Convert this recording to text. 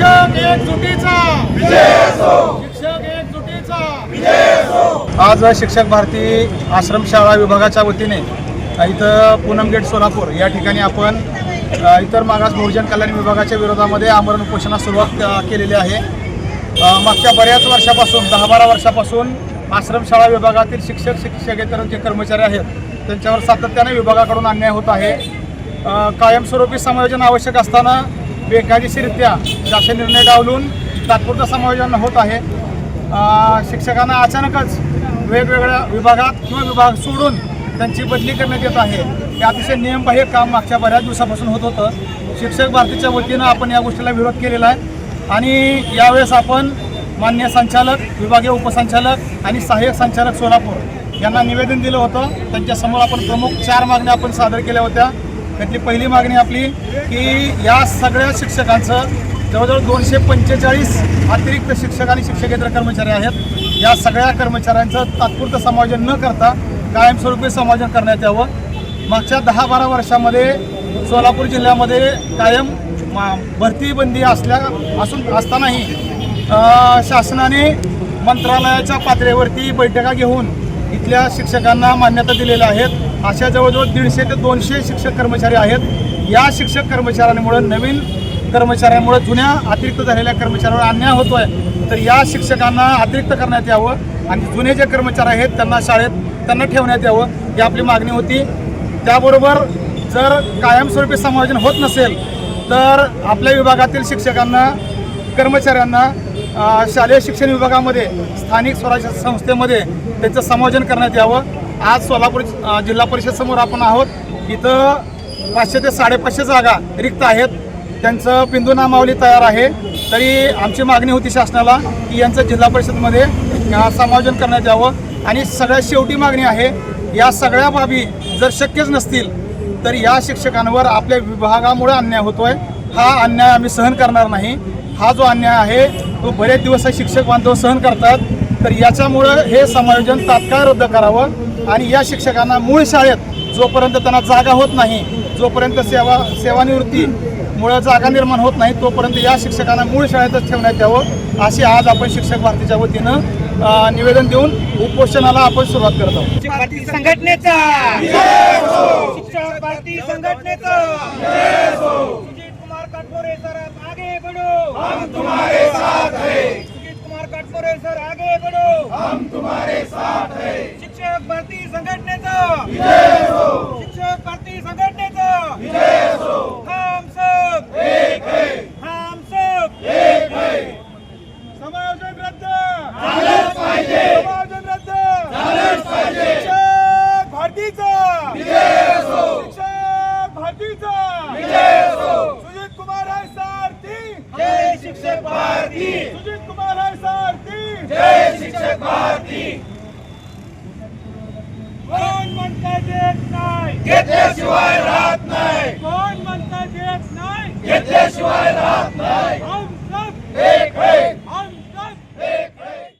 शिक्षक एकजुटीचा शिक्षक एकजुटीचा आज शिक्षक भारती आश्रमशाळा विभागाच्या वतीने इथं पूनम गेट सोलापूर या ठिकाणी आपण इतर मागास बहुजन कल्याण विभागाच्या विरोधामध्ये आमरण उपोषणास सुरुवात केलेली आहे. मागच्या बऱ्याच वर्षापासून दहा बारा वर्षापासून आश्रमशाळा विभागातील शिक्षक शिक्षकेतर जे कर्मचारी आहेत त्यांच्यावर सातत्याने विभागाकडून अन्याय होत आहे. कायमस्वरूपी समायोजन आवश्यक असताना बेकायदेशीरित्या म्हणजे असे निर्णय डावलून तात्पुरतं समायोजन होत आहे. शिक्षकांना अचानकच वेगवेगळ्या विभागात किंवा विभाग सोडून त्यांची बदली करण्यात येत आहे. हे अतिशय नियमबाह्य काम मागच्या बऱ्याच दिवसापासून होत होतं. शिक्षक भारतीच्या वतीनं आपण या गोष्टीला विरोध केलेला आहे. आणि यावेळेस आपण मान्य संचालक विभागीय उपसंचालक आणि सहाय्यक संचालक सोलापूर यांना निवेदन दिलं होतं. त्यांच्यासमोर आपण प्रमुख चार मागण्या आपण सादर केल्या होत्या. त्यातली पहिली मागणी आपली की या सगळ्या शिक्षकांचं जवळजवळ दोनशे पंचेचाळीस अतिरिक्त शिक्षक आणि शिक्षकेतर कर्मचारी आहेत. या सगळ्या कर्मचाऱ्यांचं तात्पुरतं समायोजन न करता कायमस्वरूपी समायोजन करण्यात यावं. मागच्या दहा बारा वर्षामध्ये सोलापूर जिल्ह्यामध्ये कायम मा- भरतीबंदी असल्या असून असतानाही शासनाने मंत्रालयाच्या पातळीवरती बैठका घेऊन इथल्या शिक्षकांना मान्यता दिलेल्या आहेत. अशा जवळजवळ दीडशे ते दोनशे शिक्षक कर्मचारी आहेत. या शिक्षक कर्मचाऱ्यांमुळे नवीन कर्मचाऱ्यांमुळे जुन्या अतिरिक्त झालेल्या कर्मचाऱ्यांवर अन्याय होतोय तर या शिक्षकांना अतिरिक्त करण्यात यावं आणि जुने जे कर्मचारी आहेत त्यांना शाळेत त्यांना ठेवण्यात यावं ही आपली मागणी होती. त्याबरोबर जर कायमस्वरूपी समायोजन होत नसेल तर आपल्या विभागातील शिक्षकांना कर्मचाऱ्यांना शालेय शिक्षण विभागामध्ये स्थानिक स्वराज्य संस्थेमध्ये त्यांचं समायोजन करण्यात यावं. आज सोलापूर जिल्हा परिषद समोर आपण आहोत. इथं पाचशे ते साडेपाचशे जागा रिक्त आहेत. त्यांचं बिंदू नामावली तयार आहे. तरी आमची मागणी होती शासनाला की यांचं जिल्हा परिषदमध्ये समायोजन करण्यात यावं. आणि सगळ्यात शेवटी मागणी आहे या सगळ्या बाबी जर शक्यच नसतील तर या शिक्षकांवर आपल्या विभागामुळे अन्याय होतोय. हा अन्याय आम्ही सहन करणार नाही. हा जो अन्याय आहे तो बरेच दिवस शिक्षक बांधव सहन करतात. तर याच्यामुळं हे समायोजन तात्काळ रद्द करावं. आणि या शिक्षकांना मूळ शाळेत जोपर्यंत त्यांना जागा होत नाही जोपर्यंत सेवा सेवानिवृत्ती मुळे जागा निर्माण होत नाही तोपर्यंत या शिक्षकांना मूळ शाळेतच ठेवण्यात यावं अशी आज आपण शिक्षक भारतीच्या वतीनं निवेदन देऊन उपोषणाला आपण सुरुवात करत आहोत. शिक्षक भारती संघटनेचा! शिक्षक भारती संघटनेचा! सुजीत कुमार कटोरे सर आप आगे बढ़ो! हम तुम्हारे साथ हैं। सुजीत कुमार कटोरे सर आगे बढ़ो! हम तुम्हारे साथ हैं। शिक्षक भारती संघटनेचा शिक्षक भारती संघटनेचा हम सब एक है हम सब एक है समायोजन रद्द झालंच पाहिजे समायोजन रद्द झालंच पाहिजे शिक्षक भारतीचा विजय असो शिक्षक भारतीचा विजय असो सुजित कुमार आहे सारथी जय शिक्षक भारती। सुजित कुमार सारथी जय शिक्षक भारती। कोण म्हणता देत नाही घेतल्याशिवाय राहत नाही कोण म्हणता देत नाही घेतल्याशिवाय राहत नाही हम सब एक है हम सब एक है